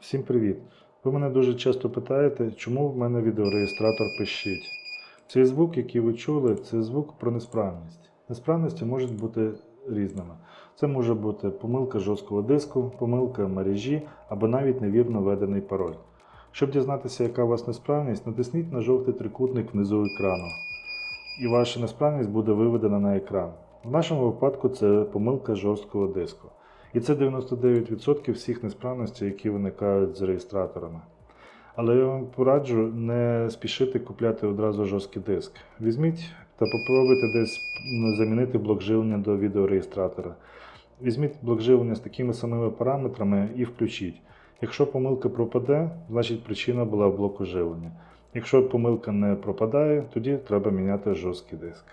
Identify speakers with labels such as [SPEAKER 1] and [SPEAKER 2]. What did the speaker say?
[SPEAKER 1] Всім привіт! Ви мене дуже часто питаєте, чому в мене відеореєстратор пищить. Цей звук, який ви чули, це звук про несправність. Несправності можуть бути різними. Це може бути помилка жорсткого диску, помилка мережі або навіть невірно введений пароль. Щоб дізнатися, яка у вас несправність, натисніть на жовтий трикутник внизу екрану, і ваша несправність буде виведена на екран. В нашому випадку це помилка жорсткого диску. І це 99% всіх несправностей, які виникають з реєстраторами. Але я вам пораджу не спішити купляти одразу жорсткий диск. Візьміть та попробуйте десь ну, замінити блок живлення до відеореєстратора. Візьміть блок живлення з такими самими параметрами і включіть. Якщо помилка пропаде, значить причина була в блоку живлення. Якщо помилка не пропадає, тоді треба міняти жорсткий диск.